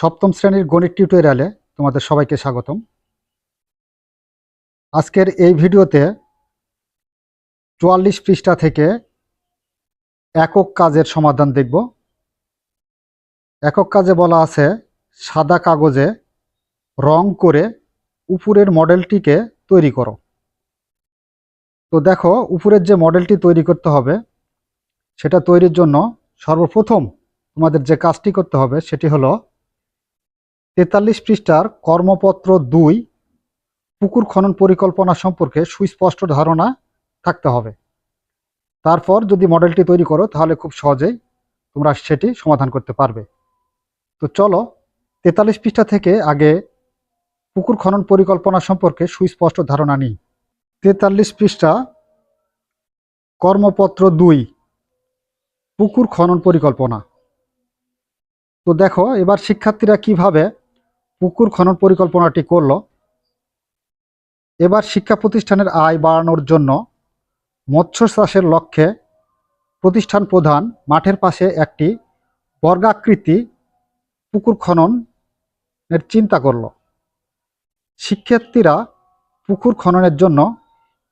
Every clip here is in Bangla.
সপ্তম শ্রেণির গণিত টিউটোরিয়ালে তোমাদের সবাইকে স্বাগতম। আজকের এই ভিডিওতে চুয়াল্লিশ পৃষ্ঠা থেকে একক কাজের সমাধান দেখব। একক কাজে বলা আছে সাদা কাগজে রং করে উপরের মডেলটিকে তৈরি করো। তো দেখো, উপরের যে মডেলটি তৈরি করতে হবে, সেটা তৈরির জন্য সর্বপ্রথম তোমাদের যে কাজটি করতে হবে সেটি হলো তেতাল্লিশ পৃষ্ঠার কর্মপত্র দুই, পুকুর খনন পরিকল্পনা সম্পর্কে সুস্পষ্ট ধারণা থাকতে হবে। তারপর যদি মডেলটি তৈরি করো, তাহলে খুব সহজেই তোমরা সেটি সমাধান করতে পারবে। তো চলো, তেতাল্লিশ পৃষ্ঠা থেকে আগে পুকুর খনন পরিকল্পনা সম্পর্কে সুস্পষ্ট ধারণা নিই। তেতাল্লিশ পৃষ্ঠা, কর্মপত্র দুই, পুকুর খনন পরিকল্পনা। তো দেখো, এবার শিক্ষার্থীরা কীভাবে পুকুর খনন পরিকল্পনাটি করল। এবার শিক্ষা প্রতিষ্ঠানের আয় বাড়ানোর জন্য মৎস্য চাষের লক্ষ্যে প্রতিষ্ঠান প্রধান মাঠের পাশে একটি বর্গাকৃতি পুকুর খননের চিন্তা করল। শিক্ষার্থীরা পুকুর খননের জন্য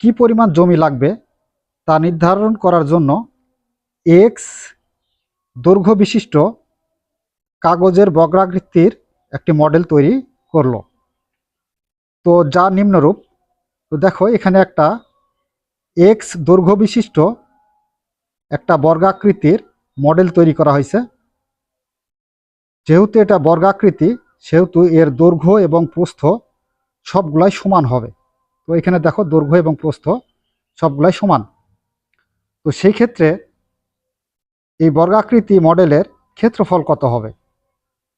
কি পরিমাণ জমি লাগবে তা নির্ধারণ করার জন্য এক্স দৈর্ঘ্য বিশিষ্ট কাগজের বগ্রাকৃতির একটি মডেল তৈরি করল। তো যা নিম্নরূপ, তো দেখো এখানে একটা এক্স দৈর্ঘ্য বিশিষ্ট একটা বর্গাকৃতির মডেল তৈরি করা হয়েছে। যেহেতু এটা বর্গাকৃতি, সেহেতু এর দৈর্ঘ্য এবং প্রস্থ সবগুলাই সমান হবে। তো এখানে দেখো দৈর্ঘ্য এবং প্রস্থ সবগুলাই সমান। তো সেই ক্ষেত্রে এই বর্গাকৃতি মডেলের ক্ষেত্রফল কত হবে?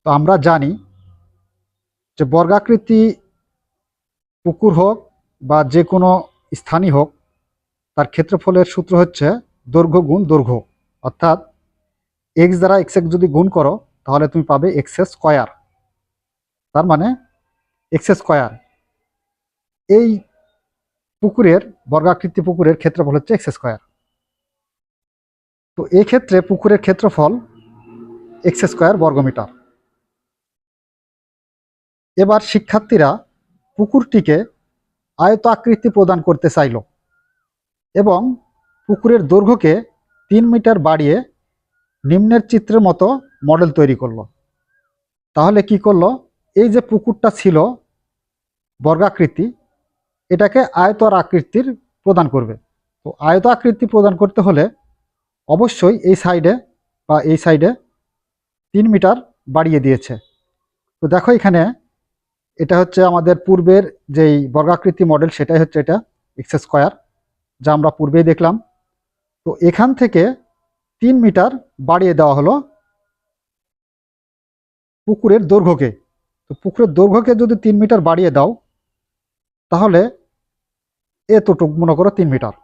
তো আমরা জানি যে বর্গাকৃতি পুকুর হোক বা যে কোনো স্থানই হোক, তার ক্ষেত্রফলের সূত্র হচ্ছে দৈর্ঘ্য গুণ দৈর্ঘ্য। অর্থাৎ এক্স দ্বারা এক্স এক্স যদি গুণ করো, তাহলে তুমি পাবে এক্স স্কয়ার। তার মানে এক্স স্কয়ার। এই পুকুরের, বর্গাকৃতি পুকুরের ক্ষেত্রফল হচ্ছে এক্স স্কয়ার। তো এই ক্ষেত্রে পুকুরের ক্ষেত্রফল এক্স স্কয়ার বর্গমিটার। এবার শিক্ষার্থীরা পুকুরটিকে আয়ত আকৃতি প্রদান করতে চাইল এবং পুকুরের দৈর্ঘ্যকে তিন মিটার বাড়িয়ে নিম্নের চিত্রের মতো মডেল তৈরি করল। তাহলে কি করল? এই যে পুকুরটা ছিল বর্গাকৃতি, এটাকে আয়তর আকৃতির প্রদান করবে। তো আয়ত আকৃতি প্রদান করতে হলে অবশ্যই এই সাইডে বা এই সাইডে তিন মিটার বাড়িয়ে দিয়েছে। তো দেখো এখানে এটা হচ্ছে আমাদের পূর্বের যেই বর্গাকৃতি মডেল সেটাই হচ্ছে এটা এক্স স্কোয়ার যা আমরা পূর্বেই দেখলাম। তো এখান থেকে তিন মিটার বাড়িয়ে দেওয়া হলো পুকুরের দৈর্ঘ্যকে। তো পুকুরের দৈর্ঘ্যকে যদি তিন মিটার বাড়িয়ে দাও, তাহলে এতটুক মনে করো তিন মিটার।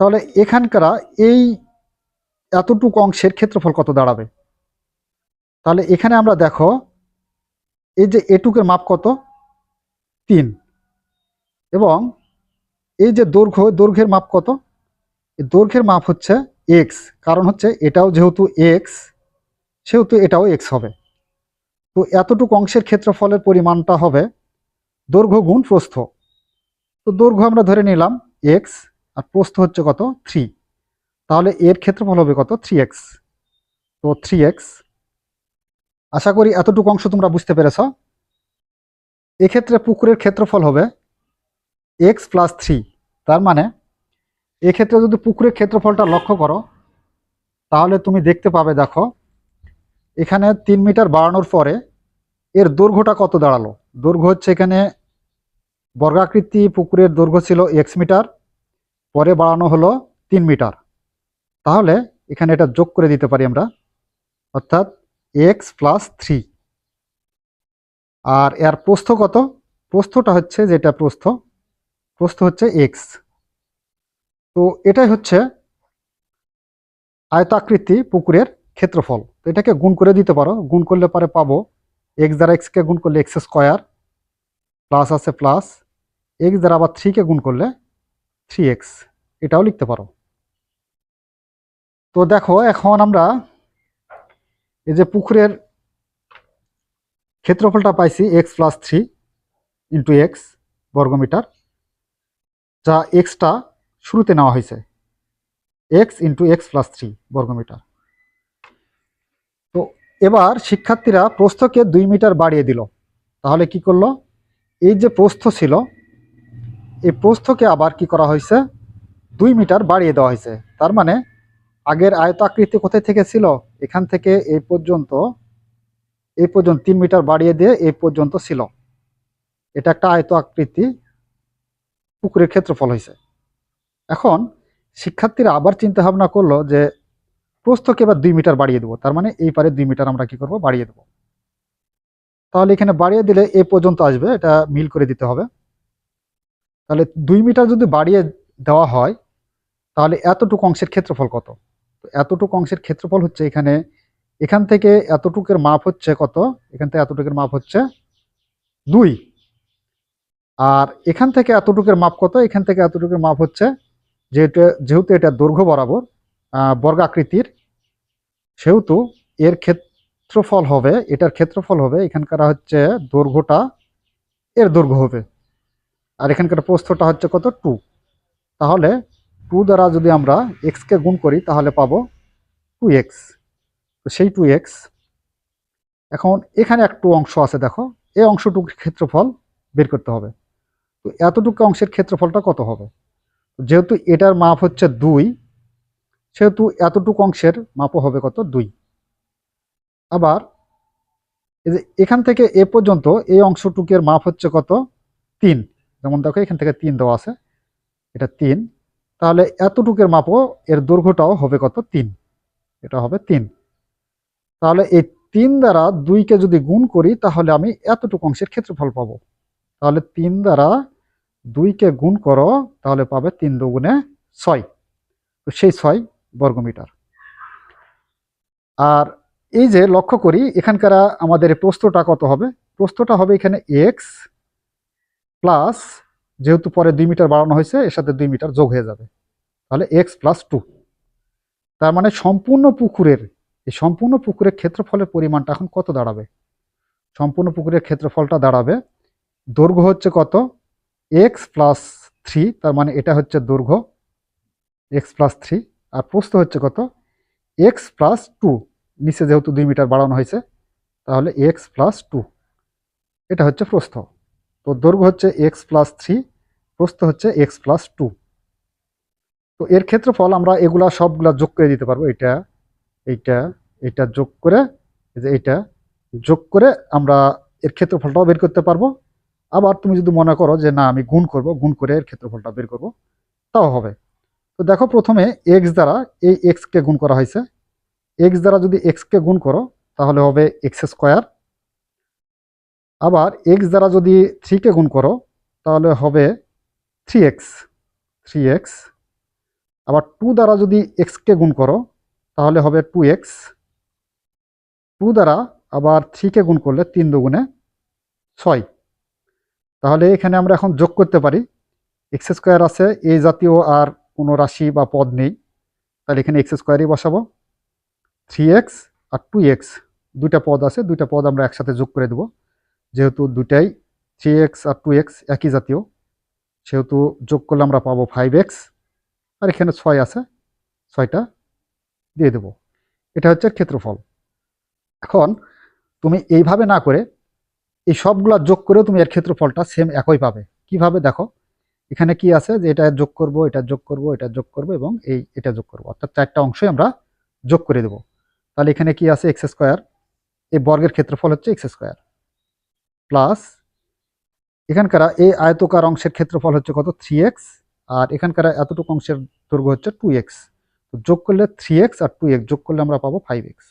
তাহলে এখানকার এই এতটুকু অংশের ক্ষেত্রফল কত দাঁড়াবে? তাহলে এখানে আমরা দেখো এই যে এটুকের মাপ কত? তিন। এবং এই যে দৈর্ঘ্য, দৈর্ঘ্যের মাপ কত? দৈর্ঘ্যের মাপ হচ্ছে এক্স কারণ হচ্ছে এটাও যেহেতু এক্স সেহেতু এটাও এক্স হবে। তো এতটুকু অংশের ক্ষেত্রফলের পরিমাণটা হবে দৈর্ঘ্য গুণ প্রস্থ। তো দৈর্ঘ্য আমরা ধরে নিলাম এক্স আর প্রস্থ হচ্ছে কত? থ্রি তাহলে এর ক্ষেত্রফল হবে কত? থ্রি এক্স তো থ্রি এক্স আশা করি এতটুকু অংশ তোমরা বুঝতে পেরেছ। এক্ষেত্রে পুকুরের ক্ষেত্রফল হবে এক্স প্লাস থ্রি তার মানে এক্ষেত্রে যদি পুকুরের ক্ষেত্রফলটা লক্ষ্য করো, তাহলে তুমি দেখতে পাবে, দেখো, এখানে তিন মিটার বাড়ানোর পরে এর দৈর্ঘ্যটা কত দাঁড়াল? দৈর্ঘ্য হচ্ছে এখানে বর্গাকৃতি পুকুরের দৈর্ঘ্য ছিল এক্স মিটার, পরে বাড়ানো হলো তিন মিটার। তাহলে এখানে এটা যোগ করে দিতে পারি আমরা। অর্থাৎ এক্স প্লাস থ্রি আর এর প্রস্থ কত? প্রস্থটা হচ্ছে যেটা প্রস্থ প্রস্থ হচ্ছে এক্স তো এটাই হচ্ছে আয়তাকৃতি পুকুরের ক্ষেত্রফল। তো এটাকে গুণ করে দিতে পারো। গুণ করলে পরে পাবো এক্স দ্বারা এক্সকে গুণ করলে এক্স স্কোয়ার প্লাস আছে প্লাস এক্স দ্বারা আবার থ্রিকে গুণ করলে থ্রি এক্স এটাও লিখতে পারো। তো দেখো, এখন আমরা এই যে পুকুরের ক্ষেত্রফলটা পাইছি x plus three into x বর্গমিটার, যা এক্সটা শুরুতে নেওয়া হয়েছে। X into x plus three বর্গমিটার। তো এবার শিক্ষার্থীরা প্রস্থকে দুই মিটার বাড়িয়ে দিল। তাহলে কি করল? এই যে প্রস্থ ছিল, এই প্রস্থকে আবার কি করা হয়েছে? দুই মিটার বাড়িয়ে দেওয়া হয়েছে। তার মানে আগের আয়তাকৃতি কোথায় থেকে ছিল? এখান থেকে এই পর্যন্ত এই পর্যন্ত তিন মিটার বাড়িয়ে দিয়ে এই পর্যন্ত ছিল। এটা একটা আয়ত আকৃতি পুকুরের ক্ষেত্রফল হয়েছে। এখন শিক্ষার্থীরা আবার চিন্তা ভাবনা করল যে প্রস্থকে এবার দুই মিটার বাড়িয়ে দেবো। তার মানে এই পারে দুই মিটার আমরা কি করব? বাড়িয়ে দেবো। তাহলে এখানে বাড়িয়ে দিলে এ পর্যন্ত আসবে, এটা মিল করে দিতে হবে। তাহলে দুই মিটার যদি বাড়িয়ে দেওয়া হয়, তাহলে এতটুকু অংশের ক্ষেত্রফল কত? তো এতটুকু অংশের ক্ষেত্রফল হচ্ছে এখানে, এখান থেকে এতটুকের মাপ হচ্ছে কত? এখান থেকে এতটুকের মাপ হচ্ছে দুই। আর এখান থেকে এতটুকের মাপ কত? এখান থেকে এতটুকুর মাপ হচ্ছে যেহেতু যেহেতু এটা দৈর্ঘ্য বরাবর বর্গাকৃতির, সেহেতু এর ক্ষেত্রফল হবে, এটার ক্ষেত্রফল হবে এখানকার হচ্ছে দৈর্ঘ্যটা, এর দৈর্ঘ্য হবে। আর এখানকার প্রস্থটা হচ্ছে কত? টু। তাহলে টু দ্বারা যদি আমরা এক্সকে গুণ করি, তাহলে পাবো টু এক্স তো সেই টু এক্স এখন এখানে একটু অংশ আছে দেখো এই অংশটুকুর ক্ষেত্রফল বের করতে হবে। তো এতটুকু অংশের ক্ষেত্রফলটা কত হবে? যেহেতু এটার মাপ হচ্ছে দুই, সেহেতু এতটুকু অংশের মাপও হবে কত? দুই। আবার এখান থেকে এ পর্যন্ত এই অংশটুকের মাপ হচ্ছে কত? তিন। যেমন দেখো এখান থেকে তিন দেওয়া আছে। এটা তিন। তাহলে এতটুকের মাপও এর দৈর্ঘ্যটাও হবে কত? তিন। এটা হবে তিন। তাহলে এই তিন দ্বারা দুইকে যদি গুণ করি, তাহলে আমি এতটুকু অংশের ক্ষেত্রফল পাবো। তাহলে তিন দ্বারা দুইকে গুণ করো, তাহলে পাবে তিন দুগুণে ছয়। তো সেই ছয় বর্গমিটার। আর এই যে লক্ষ্য করি, এখানকার আমাদের প্রস্তটা কত হবে? প্রস্তটা হবে এখানে এক্স প্লাস যেহেতু পরে দুই মিটার বাড়ানো হয়েছে, এর সাথে দুই মিটার যোগ হয়ে যাবে। তাহলে এক্স প্লাস টু তার মানে সম্পূর্ণ পুকুরের, এই সম্পূর্ণ পুকুরের ক্ষেত্রফলের পরিমাণটা এখন কত দাঁড়াবে? সম্পূর্ণ পুকুরের ক্ষেত্রফলটা দাঁড়াবে, দৈর্ঘ্য হচ্ছে কত? এক্স প্লাস থ্রি তার মানে এটা হচ্ছে দৈর্ঘ্য এক্স প্লাস থ্রি আর প্রস্থ হচ্ছে কত? এক্স প্লাস টু নিচে যেহেতু দুই মিটার বাড়ানো হয়েছে, তাহলে এক্স প্লাস টু এটা হচ্ছে প্রস্থ। তো দৈর্ঘ্য হচ্ছে এক্স প্লাস থ্রি প্রস্থ হচ্ছে এক্স প্লাস টু তো এর ক্ষেত্রফল আমরা এগুলা সবগুলা যোগ করে দিতে পারব। এটা এইটা এটা যোগ করে যে এইটা যোগ করে আমরা এর ক্ষেত্রফলটাও বের করতে পারব। আবার তুমি যদি মনে করো যে না, আমি গুণ করব, গুণ করে এর ক্ষেত্রফলটা বের করব, তাও হবে। তো দেখো প্রথমে এক্স দ্বারা এই এক্সকে গুণ করা হয়েছে। এক্স দ্বারা যদি এক্সকে গুণ করো, তাহলে হবে এক্স স্কোয়ার আবার এক্স দ্বারা যদি থ্রিকে গুণ করো, তাহলে হবে থ্রি এক্স থ্রি এক্স আবার টু দ্বারা যদি এক্সকে গুণ করো, তাহলে হবে টু এক্স টু দ্বারা আবার থ্রিকে গুণ করলে তিন দুগুণে ছয়। তাহলে এখানে আমরা এখন যোগ করতে পারি। এক্স স্কোয়ার আছে এই জাতীয় আর কোনো রাশি বা পদ নেই। তাহলে এখানে এক্স স্কোয়ারই বসাবো। থ্রি এক্স আর টু এক্স দুইটা পদ আছে, দুইটা পদ আমরা একসাথে যোগ করে দেব। যেহেতু দুটাই থ্রি এক্স আর টু এক্স একই জাতীয়। সেহেতু যোগ করলে আমরা পাবো ফাইভ এক্স আর এখানে ছয় আছে, ছয়টা দিয়ে দেব। এটা হচ্ছে ক্ষেত্রফল। এখন তুমি এইভাবে না করে এই সবগুলা যোগ করেও তুমি এর ক্ষেত্রফলটা সেম একই পাবে। কীভাবে? দেখো, এখানে কি আছে যে এটা যোগ করব, এটা যোগ করব, এটা যোগ করব এবং এই এটা যোগ করব। অর্থাৎ চারটা অংশই আমরা যোগ করে দেব। তাহলে এখানে কি আছে? এক্স স্কোয়ার এই বর্গের ক্ষেত্রফল হচ্ছে এক্স স্কোয়ার প্লাস এখানকার এই আয়তকার অংশের ক্ষেত্রফল হচ্ছে কত? থ্রি এক্স আর এখানকার এতটুকু অংশের দৈর্ঘ্য হচ্ছে টু এক্স তো যোগ করলে থ্রি এক্স আর টু এক্স যোগ করলে আমরা পাবো ফাইভ এক্স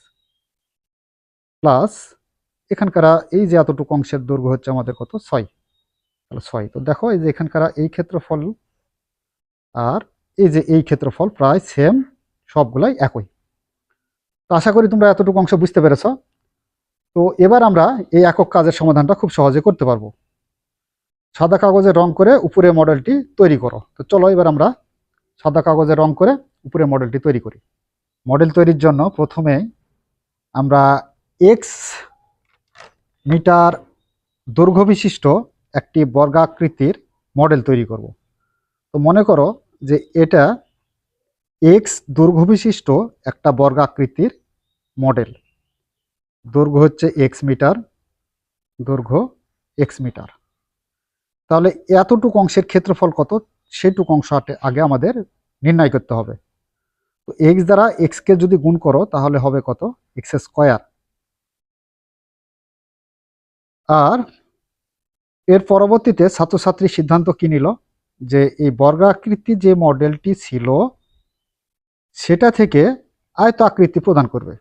প্লাস এখানকার এই যে এতটুকু অংশের দৈর্ঘ্য হচ্ছে আমাদের কত? ছয়। তাহলে ছয়। তো দেখো এই যে এখানকার এই ক্ষেত্রফল, আর এই যে এই ক্ষেত্রফল প্রায় সেম সবগুলাই একই। তো আশা করি তোমরা এতটুকু অংশ বুঝতে পেরেছ। তো এবার আমরা এই একক কাজের সমাধানটা খুব সহজে করতে পারব। সাদা কাগজে রং করে উপরে মডেলটি তৈরি করো। তো চলো এবার আমরা সাদা কাগজে রং করে উপরে মডেলটি তৈরি করি। মডেল তৈরির জন্য প্রথমে আমরা এক্স মিটার দৈর্ঘ্য বিশিষ্ট একটি বর্গাকৃতির মডেল তৈরি করব। তো মনে করো যে এটা এক্স দৈর্ঘ্য বিশিষ্ট একটা বর্গাকৃতির মডেল। দৈর্ঘ্য হচ্ছে এক্স মিটার, দৈর্ঘ্য এক্স মিটার। তাহলে এতটুকু অংশের ক্ষেত্রফল কত? সেটুকু অংশ আগে আমাদের নির্ণয় করতে হবে। তো এক্স দ্বারা এক্সকে যদি গুণ করো, তাহলে হবে কত? এক্স স্কোয়ার আর এর পরবর্তীতে ছাত্রছাত্রী সিদ্ধান্ত কি নিল? যে এই বর্গাকৃতি যে মডেলটি ছিল, সেটা থেকে আয়ত আকৃতি প্রদান করবে।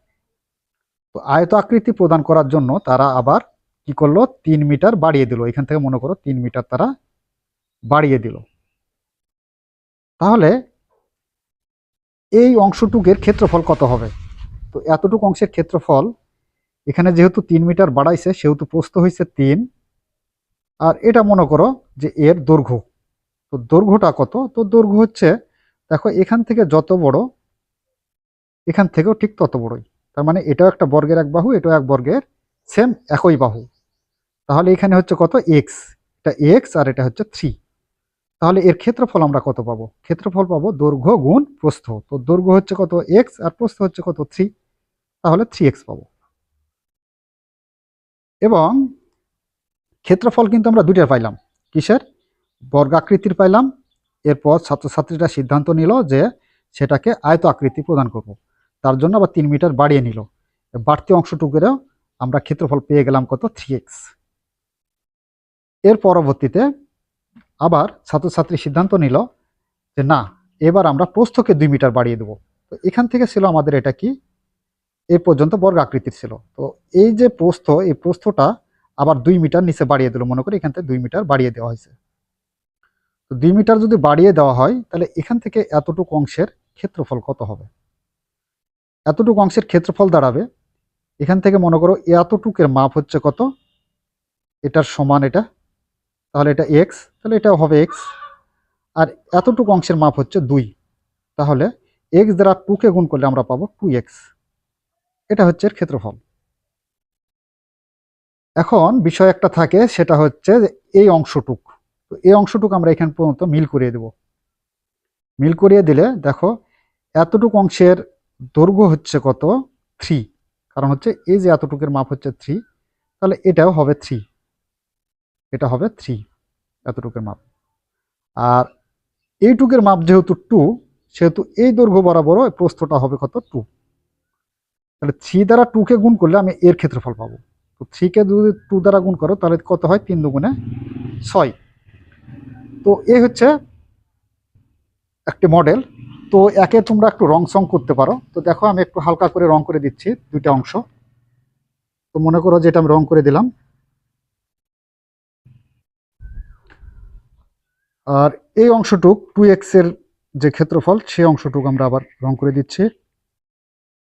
তো আয়ত আকৃতি প্রদান করার জন্য তারা আবার কি করল? তিন মিটার বাড়িয়ে দিল। এখান থেকে মনে করো তিন মিটার তারা বাড়িয়ে দিল। তাহলে এই অংশটুকের ক্ষেত্রফল কত হবে? তো এতটুকু অংশের ক্ষেত্রফল, এখানে যেহেতু তিন মিটার বাড়াইছে, সেহেতু প্রস্থ হয়েছে তিন। আর এটা মনে করো যে এর দৈর্ঘ্য। তো দৈর্ঘ্যটা কত? তো দৈর্ঘ্য হচ্ছে, দেখো এখান থেকে যত বড়, এখান থেকেও ঠিক তত বড়ই। তার মানে এটাও একটা বর্গের এক বাহু, এটাও এক বর্গের সেম একই বাহু। তাহলে এখানে হচ্ছে কত? এক্স এটা এক্স আর এটা হচ্ছে থ্রি তাহলে এর ক্ষেত্রফল আমরা কত পাবো? ক্ষেত্রফল পাবো দৈর্ঘ্য গুণ প্রস্থ। তো দৈর্ঘ্য হচ্ছে কত এক্স আর প্রস্থ হচ্ছে কত থ্রি তাহলে থ্রি এক্স পাবো। এবং ক্ষেত্রফল কিন্তু আমরা দুইটার পাইলাম। কিসের? বর্গাকৃতির পাইলাম। এরপর ছাত্রছাত্রীরা সিদ্ধান্ত নিল যে সেটাকে আয়ত আকৃতি প্রদান করব। তার জন্য আবার তিন মিটার বাড়িয়ে নিল। বাড়তি অংশটুকুরেও আমরা ক্ষেত্রফল পেয়ে গেলাম কত? থ্রি এক্স এর পরবর্তীতে আবার ছাত্রছাত্রী সিদ্ধান্ত নিল যে না, এবার আমরা প্রস্থকে দুই মিটার বাড়িয়ে দেবো। তো এখান থেকে ছিল আমাদের এটা কি? এ পর্যন্ত বর্গ আকৃতির ছিল। তো এই যে প্রস্থ, এই প্রস্থটা আবার দুই মিটার নিচে বাড়িয়ে দিল, মনে করি এখান থেকে দুই মিটার বাড়িয়ে দেওয়া হয়েছে। তো দুই মিটার যদি বাড়িয়ে দেওয়া হয়, তাহলে এখান থেকে এতটুকু অংশের ক্ষেত্রফল কত হবে? এতটুকু অংশের ক্ষেত্রফল দাঁড়াবে। এখান থেকে মনে করো এতটুকের মাপ হচ্ছে কত? এটার সমান এটা তাহলে এটা এক্স তাহলে এটাও হবে এক্স আর এতটুকু অংশের মাপ হচ্ছে দুই। তাহলে এক্স দ্বারা টুকে গুণ করলে আমরা পাবো টু এক্স এটা হচ্ছে এর ক্ষেত্রফল। এখন বিষয় একটা থাকে, সেটা হচ্ছে এই অংশটুক। তো এই অংশটুক আমরা এখান পর্যন্ত মিল করিয়ে দেব। মিল করিয়ে দিলে দেখো, এতটুকু অংশের দৈর্ঘ্য হচ্ছে কত? থ্রি কারণ হচ্ছে এই যে এতটুকের মাপ হচ্ছে থ্রি তাহলে এটাও হবে থ্রি এটা হবে থ্রি এতটুকের মাপ। আর এইটুকের মাপ যেহেতু টু সেহেতু এই দৈর্ঘ্য বরাবর প্রস্থটা হবে কত টু তাহলে থ্রি দ্বারা টুকে গুণ করলে আমি এর ক্ষেত্রফল পাবো। তো থ্রিকে যদি টু দ্বারা গুণ করো, তাহলে কত হয়? তিন দুগুণে ছয়। তো এই হচ্ছে একটি মডেল তো একে তোমরা একটু রং সং করতে পারো। তো দেখো আমি একটু হালকা করে রং করে দিচ্ছি দুইটা অংশ। তো মনে করো যে এটা আমি রং করে দিলাম। আর এই অংশটুক টু এক্সের যে ক্ষেত্রফল, সেই অংশটুক আমরা আবার রং করে দিচ্ছি।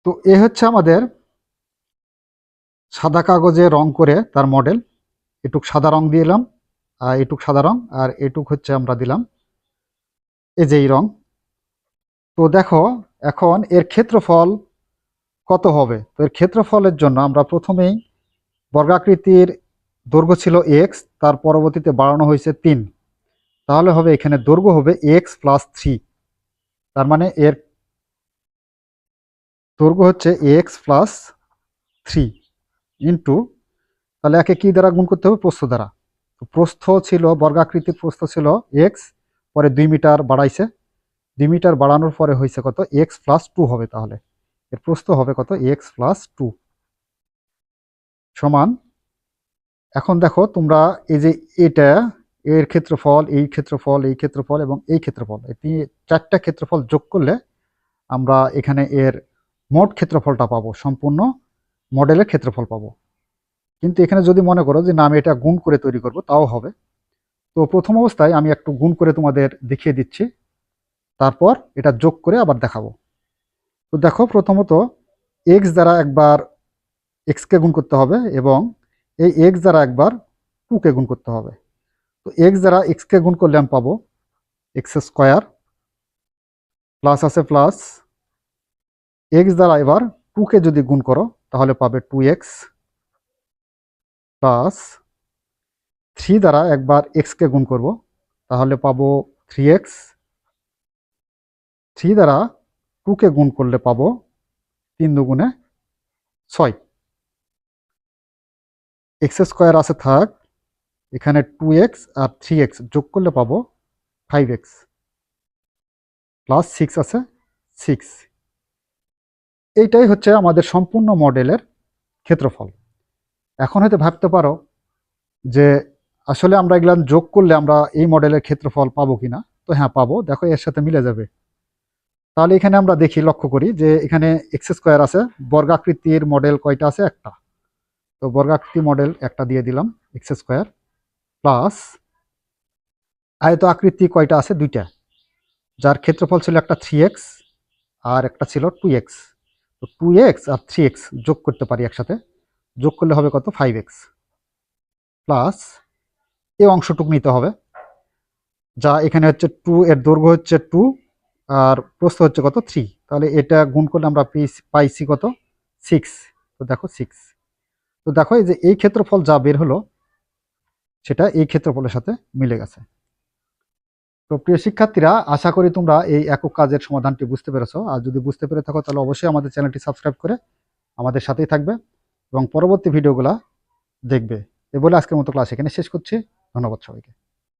তো এ হচ্ছে আমাদের সাদা কাগজে রং করে তার মডেল এটুক সাদা রং দিলাম আর এটুক সাদা রং, আর এটুক হচ্ছে আমরা দিলাম এই যে এই রং। তো দেখো, এখন এর ক্ষেত্রফল কত হবে? তো এর ক্ষেত্রফলের জন্য আমরা প্রথমেই বর্গাকৃতির দৈর্ঘ্য ছিল এক্স তার পরবর্তীতে বাড়ানো হয়েছে তিন। তাহলে হবে এখানে দৈর্ঘ্য হবে এক্স প্লাস থ্রি তার মানে এর দৈর্ঘ্য হচ্ছে এক্স প্লাস থ্রি ইন্টু তাহলে একে কি দ্বারা গুণ করতে হবে? প্রস্থ দ্বারা। তো প্রস্থ ছিল, বর্গাকৃতির প্রস্থ ছিল এক্স পরে দুই মিটার বাড়াইছে। দুই মিটার বাড়ানোর পরে হয়েছে কত? এক্স প্লাস টু হবে তাহলে। এর প্রস্থ হবে কত? এক্স প্লাস টু সমান, এখন দেখো তোমরা এই যে এটা এর ক্ষেত্রফল, এই ক্ষেত্রফল এই ক্ষেত্রফল এবং এই ক্ষেত্রফল। এই চারটা ক্ষেত্রফল যোগ করলে আমরা এখানে এর মোট ক্ষেত্রফলটা পাবো, সম্পূর্ণ মডেলের ক্ষেত্রফল পাবো। কিন্তু এখানে যদি মনে করো যে না, আমি এটা গুণ করে তৈরি করব, তাও হবে। তো প্রথম অবস্থায় আমি একটু গুণ করে তোমাদের দেখিয়ে দিচ্ছি, তারপর এটা যোগ করে আবার দেখাবো। তো দেখো, প্রথমত এক্স দ্বারা একবার এক্সকে গুণ করতে হবে এবং এই এক্স দ্বারা একবার টুকে গুণ করতে হবে। এক্স দ্বারা এক্সকে গুণ করলে আমি পাবো এক্স স্কোয়ার প্লাস আছে প্লাস এক্স দ্বারা এবার টুকে যদি গুণ করো, তাহলে পাবে টু এক্স প্লাস থ্রি দ্বারা একবার এক্সকে গুণ করব, তাহলে পাবো থ্রি এক্স থ্রি দ্বারা টুকে গুণ করলে পাবো তিন দুগুণে ছয়। এক্স স্কোয়ার আছে থাক এখানে টু এক্স আর থ্রি এক্স যোগ করলে পাবো ফাইভ এক্স প্লাস সিক্স আছে সিক্স এইটাই হচ্ছে আমাদের সম্পূর্ণ মডেলের ক্ষেত্রফল। এখন হয়তো ভাবতে পারো যে আসলে আমরা এগুলা যোগ করলে আমরা এই মডেলের ক্ষেত্রফল পাবো কিনা। তো হ্যাঁ পাবো। দেখো, এর সাথে মিলে যাবে। তাহলে এখানে আমরা দেখি, লক্ষ্য করি যে এখানে এক্স স্কোয়ার আছে, বর্গাকৃতির মডেল কয়টা আছে? একটা। তো বর্গাকৃতি মডেল একটা দিয়ে দিলাম এক্স স্কোয়ার প্লাস আয়ত আকৃতি কয়টা আছে? দুইটা। যার ক্ষেত্রফল ছিল একটা থ্রি এক্স আর একটা ছিল টু এক্স তো টু এক্স আর থ্রি এক্স যোগ করতে পারি একসাথে। যোগ করলে হবে কত? ফাইভ এক্স প্লাস এই অংশটুক নিতে হবে। যা এখানে হচ্ছে টু এর দৈর্ঘ্য হচ্ছে টু আর প্রস্থ হচ্ছে কত? থ্রি তাহলে এটা গুণ করলে আমরা পাইছি কত? সিক্স তো দেখো সিক্স তো দেখো এই যে এই ক্ষেত্রফল যা বের হলো সেটা এই ক্ষেত্রফলের সাথে মিলে গেছে। তো প্রিয় শিক্ষার্থীরা, আশা করি তোমরা এই একক কাজের সমাধানটি বুঝতে পেরেছ। আর যদি বুঝতে পেরে থাকো, তাহলে অবশ্যই আমাদের চ্যানেলটি সাবস্ক্রাইব করে আমাদের সাথেই থাকবে এবং পরবর্তী ভিডিওগুলা দেখবে। এ বলে আজকের মতো ক্লাস এখানে শেষ করছি। ধন্যবাদ সবাইকে।